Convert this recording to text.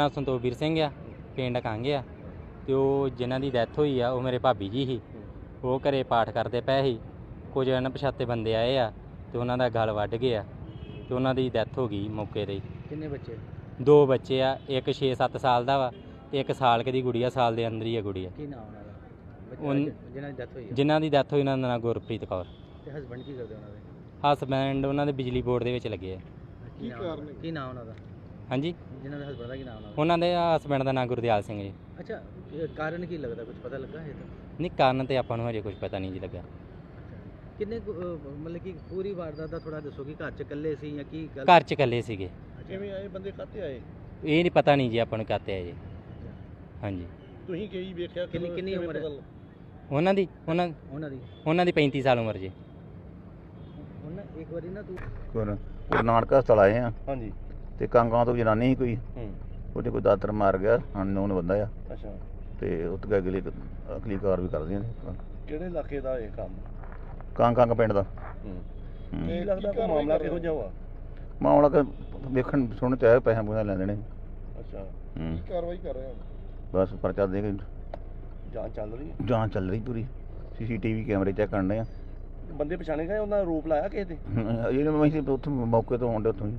ਨਾਮ ਸੰਤੋਖਵੀਰ ਸਿੰਘ ਆ ਪਿੰਡ ਕਾਂਗੇ ਆ ਤੇ ਉਹ ਜਿਨ੍ਹਾਂ ਦੀ ਡੈਥ ਹੋਈ ਆ ਉਹ ਮੇਰੇ ਭਾਬੀ ਜੀ ਸੀ। ਉਹ ਘਰੇ ਪਾਠ ਕਰਦੇ ਪਏ ਸੀ। ਕੁਝ ਅਣਪਛਾਤੇ ਬੰਦੇ ਆਏ ਆ ਤੇ ਉਹਨਾਂ ਦਾ ਗਲ ਵੱਢ ਗਿਆ ਤੇ ਉਹਨਾਂ ਦੀ ਡੈਥ ਹੋ ਗਈ ਮੌਕੇ ਤੇ ਹੀ। ਕਿੰਨੇ ਬੱਚੇ? ਦੋ ਬੱਚੇ ਆ ਇੱਕ 6-7 ਸਾਲ ਦਾ ਵਾ ਤੇ ਇੱਕ ਸਾਲ ਕੁ ਦੀ ਗੁੜੀਆ ਸਾਲ ਦੇ ਅੰਦਰ ਹੀ ਆ ਗੁੜੀਆ। ਕੀ ਨਾਮ ਉਹਨਾਂ ਦਾ? ਉਨ- ਬੱਚੇ ਜਿਨ੍ਹਾਂ ਦੀ ਡੈਥ ਹੋਈ ਹੈ ਜਿਨ੍ਹਾਂ ਦੀ ਡੈਥ ਹੋਈ ਉਹਨਾਂ ਦਾ ਨਾਂ ਗੁਰਪ੍ਰੀਤ ਕੌਰ। ਤੇ ਹਸਬੰਡ ਕੀ ਕਰਦੇ ਉਹਨਾਂ ਦੇ? ਹਸਬੈਂਡ ਉਹਨਾਂ ਦੇ ਬਿਜਲੀ ਬੋਰਡ ਦੇ ਵਿੱਚ ਲੱਗੇ ਆ। ਕੀ ਕਾਰਨ ਕੀ ਨਾਮ ਉਹਨਾਂ ਦਾ? ਹਾਂਜੀ। ਜਿਨ੍ਹਾਂ ਦੇ ਹਸਬੰਡ ਦਾ ਕੀ ਨਾਮ ਉਹਨਾਂ ਦਾ ਉਹਨਾਂ ਦੇ ਹਸਬੈਂਡ ਦਾ ਨਾਂ ਗੁਰਦਿਆਲ ਸਿੰਘ ਜੀ। ਅੱਛਾ ਇਹ ਕਾਰਨ ਕੀ ਲੱਗਦਾ? ਕੁਝ ਪਤਾ ਲੱਗਾ ਹੈ ਤਾਂ? ਨਹੀਂ ਕਾਰਨ ਤੇ ਆਪਾਂ ਨੂੰ ਹਜੇ ਕੁਝ ਪਤਾ ਨਹੀਂ ਜੀ ਲੱਗਾ ਕਿੰਨੇ ਕੁ, ਅਹ, ਮਤਲਬ ਕਿ ਪੂਰੀ ਵਾਰਦਾਤ ਦਾ ਥੋੜਾ ਦੱਸੋ ਕਿ ਘਰ ਚ ਇਕੱਲੇ ਸੀ ਜਾਂ ਕੀ ਗੱਲ? ਘਰ 'ਚ ਇਕੱਲੇ ਸੀਗੇ। ਕਿਵੇਂ ਆਏ? ਬੰਦੇ ਕਾਤੇ ਆਏ? ਇਹ ਨਹੀਂ ਪਤਾ ਨਹੀਂ ਜੀ ਆਪਾਂ ਨੂੰ ਕਾਤੇ ਆ ਜੀ ਹਾਂਜੀ। ਤੁਸੀਂ ਕਈ ਵੇਖਿਆ? ਕਿੰਨੀ- ਕਿੰਨੀ ਕਿਵੇਂ ਉਮਰ ਹੈ? ਪਤਾ ਲੱਗਾ? ਉਹਨਾਂ ਦੀ ਉਹਨਾਂ ਉਹਨਾਂ ਦੀ? ਉਹਨਾਂ ਦੀ 35 ਸਾਲ ਉਮਰ ਜੀ। ਉਹਨਾਂ ਇੱਕ ਵਾਰੀ ਨਾ ਤੂੰ ਗੁਰ ਗੁਰੂ ਨਾਨਕ ਹਸਪਤਾਲ ਆਏ ਆ। ਹਾਂਜੀ। ਤੇ ਕਾਂਗਾਂ ਤੋਂ ਜਨਾਨੀ ਸੀ ਕੋਈ। ਹੂੰ। ਉਹਦੇ ਕੋਈ ਦਾਤਰ ਮਾਰ ਗਿਆ ਅਨਨੋਨ ਬੰਦਾ ਆ। ਅੱਛਾ। ਤੇ ਉੱਤ ਗਿਆ ਅਗਲੀ ਅਗਲੀ ਕਾਰ ਵੀ ਕਰਦੀਆਂ ਨੇ। ਕਿਹੜੇ ਇਲਾਕੇ ਦਾ ਇਹ ਕੰਮ? ਕਾਂ ਕਾਂ ਪਿੰਡ ਦਾ। ਹੂੰ। ਹੂੰ। ਕੀ ਲੱਗਦਾ ਕੋਈ ਮਾਮਲਾ ਕਿਹੋ ਜਿਹਾ ਵਾ? ਮਾਮਲਾ ਕਿ ਵੇਖਣ ਸੁਣ ਤੇ ਆਇਆ ਪੈਸੇ ਪੂਸੇ ਲੈ ਲੈਣੇ ਅੱਛਾ। ਹੂੰ। ਕਾਰਵਾਈ ਕਰ ਰਹੇ ਹੋ? ਬਸ ਪਰਚਾ ਦੇ ਕੇ ਜਾਂਚ ਚੱਲ ਰਹੀ ਹੈ? ਜਾਂਚ ਚੱਲ ਰਹੀ ਪੂਰੀ। ਸੀਸੀਟੀਵੀ ਕੈਮਰੇ ਚੈੱਕ ਕਰਨੇ ਆ। ਬੰਦੇ ਪਛਾਣੇ ਗਏ? ਉਹਨਾਂ ਰੂਪ ਲਾਇਆ ਕਿਸੇ ਦੇ ਜਿਹੜੇ ਮੈਂ ਸੀ ਉੱਥੋਂ ਮੌਕੇ ਤੋਂ ਆਉਂਦੇ ਉੱਥੋਂ ਹੀ।